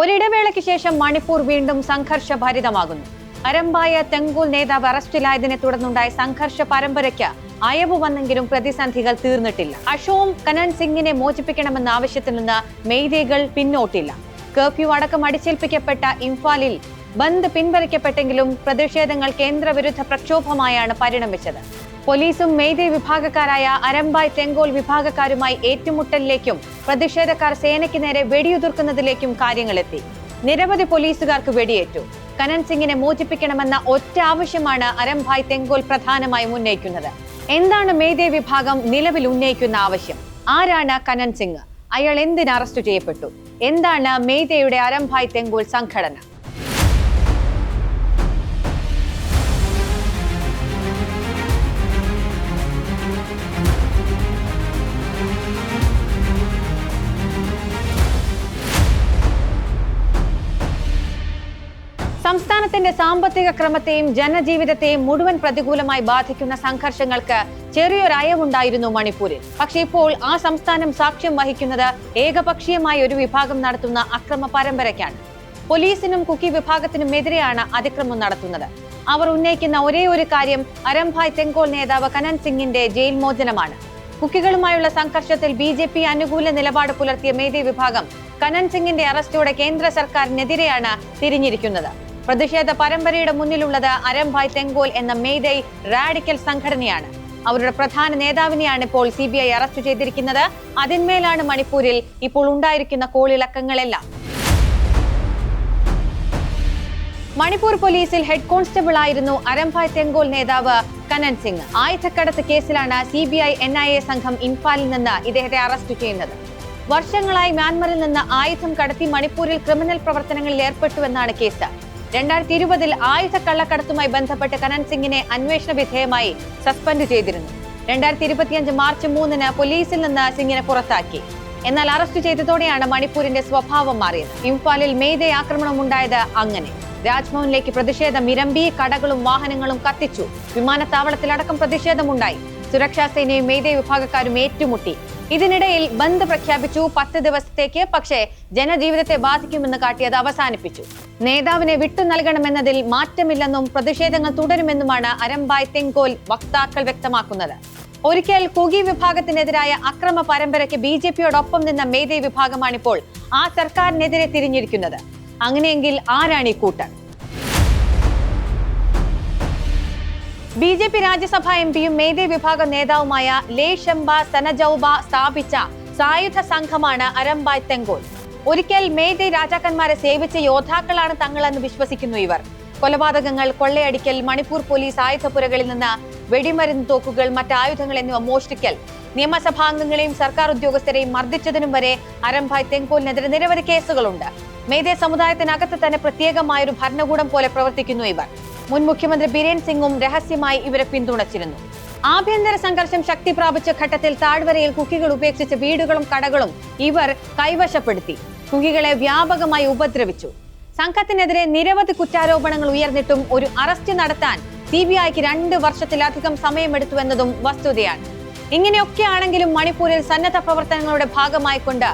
ഒരിടവേളയ്ക്ക് ശേഷം മണിപ്പൂർ വീണ്ടും സംഘർഷഭരിതമാകുന്നു. അരമ്പായ തെങ്കൂൽ നേതാവ് അറസ്റ്റിലായതിനെ തുടർന്നുണ്ടായ സംഘർഷ പരമ്പരയ്ക്ക് അയവ് വന്നെങ്കിലും പ്രതിസന്ധികൾ തീർന്നിട്ടില്ല. അഷോം കനൻ സിംഗിനെ മോചിപ്പിക്കണമെന്ന ആവശ്യത്തിൽ നിന്ന് മെയ്തേകൾ പിന്നോട്ടില്ല. കർഫ്യൂ അടക്കം അടിച്ചേൽപ്പിക്കപ്പെട്ട ഇംഫാലിൽ ബന്ദ് പിൻവലിക്കപ്പെട്ടെങ്കിലും പ്രതിഷേധങ്ങൾ കേന്ദ്രവിരുദ്ധ പ്രക്ഷോഭമായാണ് പരിണമിച്ചത്. പോലീസും മെയ്തേ വിഭാഗക്കാരായ അരമ്പായ് തെങ്കോൽ വിഭാഗക്കാരുമായി ഏറ്റുമുട്ടലിലേക്കും പ്രതിഷേധക്കാർ സേനയ്ക്ക് നേരെ വെടിയുതിർക്കുന്നതിലേക്കും കാര്യങ്ങളെത്തി. നിരവധി പോലീസുകാർക്ക് വെടിയേറ്റു. കനൻ സിംഗിനെ മോചിപ്പിക്കണമെന്ന ഒറ്റ ആവശ്യമാണ് അരംഭായ് തെങ്കോൽ പ്രധാനമായും ഉന്നയിക്കുന്നത്. എന്താണ് മെയ്തേ വിഭാഗം നിലവിൽ ഉന്നയിക്കുന്ന ആവശ്യം? ആരാണ് കനൻ സിംഗ്? അയാൾ എന്തിന് അറസ്റ്റ് ചെയ്യപ്പെട്ടു? എന്താണ് മെയ്തയുടെ അരംഭായ് തെങ്കോൽ സംഘടന? സംസ്ഥാനത്തിന്റെ സാമ്പത്തിക ക്രമത്തെയും ജനജീവിതത്തെയും മുഴുവൻ പ്രതികൂലമായി ബാധിക്കുന്ന സംഘർഷങ്ങൾക്ക് ചെറിയൊരു അയവുണ്ടായിരുന്നു മണിപ്പൂരിൽ. പക്ഷെ ഇപ്പോൾ ആ സംസ്ഥാനം സാക്ഷ്യം വഹിക്കുന്നത് ഏകപക്ഷീയമായ ഒരു വിഭാഗം നടത്തുന്ന അക്രമ പരമ്പരയ്ക്കാണ്. പോലീസിനും കുക്കി വിഭാഗത്തിനും എതിരെയാണ് അതിക്രമം നടത്തുന്നത്. അവർ ഉന്നയിക്കുന്ന ഒരേ ഒരു കാര്യം അരംഭായ് തെങ്കോൾ നേതാവ് കനൻ സിംഗിന്റെ ജയിൽ മോചനമാണ്. കുക്കികളുമായുള്ള സംഘർഷത്തിൽ ബി ജെ പി അനുകൂല നിലപാട് പുലർത്തിയ മേധി വിഭാഗം കനൻ സിംഗിന്റെ അറസ്റ്റോടെ കേന്ദ്ര സർക്കാരിനെതിരെയാണ് തിരിഞ്ഞിരിക്കുന്നത്. പ്രതിഷേധ പരമ്പരയുടെ മുന്നിലുള്ളത് അരംഭായ് തെങ്കോൽ എന്ന മെയ്തൈ റാഡിക്കൽ സംഘടനയാണ്. അവരുടെ പ്രധാന നേതാവിനെയാണ് ഇപ്പോൾ സി ബി ഐ അറസ്റ്റ് ചെയ്തിരിക്കുന്നത്. അതിന്മേലാണ് മണിപ്പൂരിൽ ഇപ്പോൾ ഉണ്ടായിരിക്കുന്ന കോളിളക്കങ്ങളെല്ലാം. മണിപ്പൂർ പോലീസിൽ ഹെഡ് കോൺസ്റ്റബിൾ ആയിരുന്നു അരംഭായ് തെങ്കോൽ നേതാവ് കനൻ സിംഗ്. ആയുധക്കടത്ത് കേസിലാണ് C B I N I A സംഘം ഇംഫാലിൽ നിന്ന് ഇദ്ദേഹത്തെ അറസ്റ്റ് ചെയ്യുന്നത്. വർഷങ്ങളായി മ്യാൻമറിൽ നിന്ന് ആയുധം കടത്തി മണിപ്പൂരിൽ ക്രിമിനൽ പ്രവർത്തനങ്ങളിൽ ഏർപ്പെട്ടുവെന്നാണ് കേസ്. രണ്ടായിരത്തി ഇരുപതിൽ ആയുധ കള്ളക്കടത്തുമായി ബന്ധപ്പെട്ട് കനൻ സിംഗിനെ അന്വേഷണ വിധേയമായി സസ്പെൻഡ് ചെയ്തിരുന്നു. രണ്ടായിരത്തി ഇരുപത്തിയഞ്ച് മാർച്ച് മൂന്നിന് പോലീസിൽ നിന്ന് സിംഗിനെ പുറത്താക്കി. എന്നാൽ അറസ്റ്റ് ചെയ്തതോടെയാണ് മണിപ്പൂരിന്റെ സ്വഭാവം മാറിയത്. ഇംഫാലിൽ മെയ്തേ ആക്രമണം ഉണ്ടായത് അങ്ങനെ. രാജ്ഭവനിലേക്ക് പ്രതിഷേധം ഇരമ്പി കടകളും വാഹനങ്ങളും കത്തിച്ചു. വിമാനത്താവളത്തിലടക്കം പ്രതിഷേധമുണ്ടായി. സുരക്ഷാ സേനയും മെയ്തേ വിഭാഗക്കാരും ഏറ്റുമുട്ടി. ഇതിനിടയിൽ ബന്ദ് പ്രഖ്യാപിച്ചു പത്ത് ദിവസത്തേക്ക് പക്ഷേ ജനജീവിതത്തെ ബാധിക്കുമെന്ന് കാട്ടിയത് അവസാനിപ്പിച്ചു. നേതാവിനെ വിട്ടു നൽകണമെന്നതിൽ മാറ്റമില്ലെന്നും പ്രതിഷേധങ്ങൾ തുടരുമെന്നുമാണ് അരംബായ് തെങ്കോൽ വക്താക്കൾ വ്യക്തമാക്കുന്നത്. ഒരിക്കൽ കുകി വിഭാഗത്തിനെതിരായ അക്രമ പരമ്പരയ്ക്ക് ബി ജെ പിയോടൊപ്പം നിന്ന മേധേ വിഭാഗമാണിപ്പോൾ ആ സർക്കാരിനെതിരെ തിരിഞ്ഞിരിക്കുന്നത്. അങ്ങനെയെങ്കിൽ ആരാണ് ഈ കൂട്ടർ? B J P Rajya Sabha M പിയും മേധേ വിഭാഗം നേതാവുമായ ലേ ഷംബ സനജൌബ സ്ഥാപിച്ച സായുധ സംഘമാണ് അരംബായ് തെങ്കോൽ. ഒരിക്കൽ മേധേ രാജാക്കന്മാരെ സേവിച്ച യോദ്ധാക്കളാണ് തങ്ങളെന്ന് വിശ്വസിക്കുന്നു ഇവർ. കൊലപാതകങ്ങൾ കൊള്ളയടിക്കൽ മണിപ്പൂർ പോലീസ് ആയുധപ്പുരകളിൽ നിന്ന് വെടിമരുന്ന് തോക്കുകൾ മറ്റ് ആയുധങ്ങൾ എന്നിവ മോഷ്ടിക്കൽ. നിയമസഭാംഗങ്ങളെയും സർക്കാർ ഉദ്യോഗസ്ഥരെയും മർദ്ദിച്ചതിനും വരെ അരംഭായ് തെങ്കോലിനെതിരെ നിരവധി കേസുകളുണ്ട്. മേധേ സമുദായത്തിനകത്ത് തന്നെ പ്രത്യേകമായൊരു ഭരണകൂടം പോലെ പ്രവർത്തിക്കുന്നു ഇവർ. മുൻ മുഖ്യമന്ത്രി ബിരേൻ സിംഗും രഹസ്യമായി ഇവരെ പിന്തുണച്ചിരുന്നു. ആഭ്യന്തര സംഘർഷം ശക്തി പ്രാപിച്ച ഘട്ടത്തിൽ താഴ്വരയിൽ കുക്കികൾ ഉപേക്ഷിച്ച വീടുകളും കടകളും ഇവർ കൈവശപ്പെടുത്തി. കുക്കികളെ വ്യാപകമായി ഉപദ്രവിച്ചു. സംഘത്തിനെതിരെ നിരവധി കുറ്റാരോപണങ്ങൾ ഉയർന്നിട്ടും ഒരു അറസ്റ്റ് നടത്താൻ സി ബി ഐക്ക് രണ്ട് വർഷത്തിലധികം സമയമെടുത്തുവെന്നതും വസ്തുതയാണ്. ഇങ്ങനെയൊക്കെയാണെങ്കിലും മണിപ്പൂരിൽ സന്നദ്ധ പ്രവർത്തനങ്ങളുടെ ഭാഗമായിക്കൊണ്ട്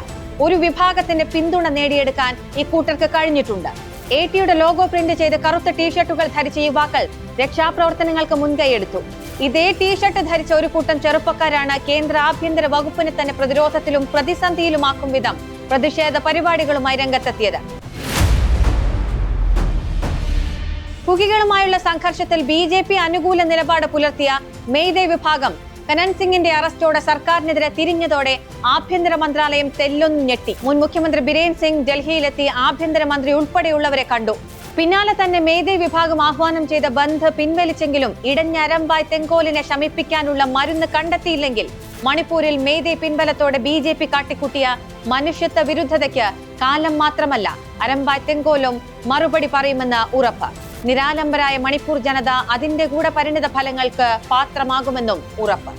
ഒരു വിഭാഗത്തിന്റെ പിന്തുണ നേടിയെടുക്കാൻ ഇക്കൂട്ടർക്ക് കഴിഞ്ഞിട്ടുണ്ട്. എ ടിയുടെ ലോഗോ പ്രിന്റ് ചെയ്ത് കറുത്ത ടീഷർട്ടുകൾ ധരിച്ച യുവാക്കൾ രക്ഷാപ്രവർത്തനങ്ങൾക്ക് മുൻകൈയെടുത്തു ഇതേ ടീഷർട്ട് ധരിച്ച ഒരു കൂട്ടം ചെറുപ്പക്കാരാണ് കേന്ദ്ര ആഭ്യന്തര വകുപ്പിനെ തന്നെ പ്രതിരോധത്തിലും പ്രതിസന്ധിയിലുമാക്കും വിധം പ്രതിഷേധ പരിപാടികളുമായി രംഗത്തെത്തിയത്. കുകികളുമായുള്ള സംഘർഷത്തിൽ ബി ജെ പി അനുകൂല നിലപാട് പുലർത്തിയ മെയ്തേ വിഭാഗം കനൻ സിംഗിന്റെ അറസ്റ്റോടെ സർക്കാരിനെതിരെ തിരിഞ്ഞതോടെ ആഭ്യന്തര മന്ത്രാലയം തെല്ലൊന്നു ഞെട്ടി. മുൻ മുഖ്യമന്ത്രി ബിരേൻ സിംഗ് ഡൽഹിയിലെത്തി ആഭ്യന്തരമന്ത്രി ഉൾപ്പെടെയുള്ളവരെ കണ്ടു. പിന്നാലെ തന്നെ മേധേ വിഭാഗം ആഹ്വാനം ചെയ്ത ബന്ദ് പിൻവലിച്ചെങ്കിലും ഇടഞ്ഞരമ്പായ് തെങ്കോലിനെ ശമിപ്പിക്കാനുള്ള മരുന്ന് കണ്ടെത്തിയില്ലെങ്കിൽ മണിപ്പൂരിൽ മേധേ പിൻബലത്തോടെ ബി ജെ പി കാട്ടിക്കൂട്ടിയ മനുഷ്യത്വ വിരുദ്ധതയ്ക്ക് കാലം മാത്രമല്ല അരമ്പായ് തെങ്കോലും മറുപടി പറയുമെന്ന് ഉറപ്പ്. നിരാലംബരായ മണിപ്പൂർ ജനത അതിന്റെ കൂടെ പരിണിത ഫലങ്ങൾക്ക് പാത്രമാകുമെന്നും ഉറപ്പ്.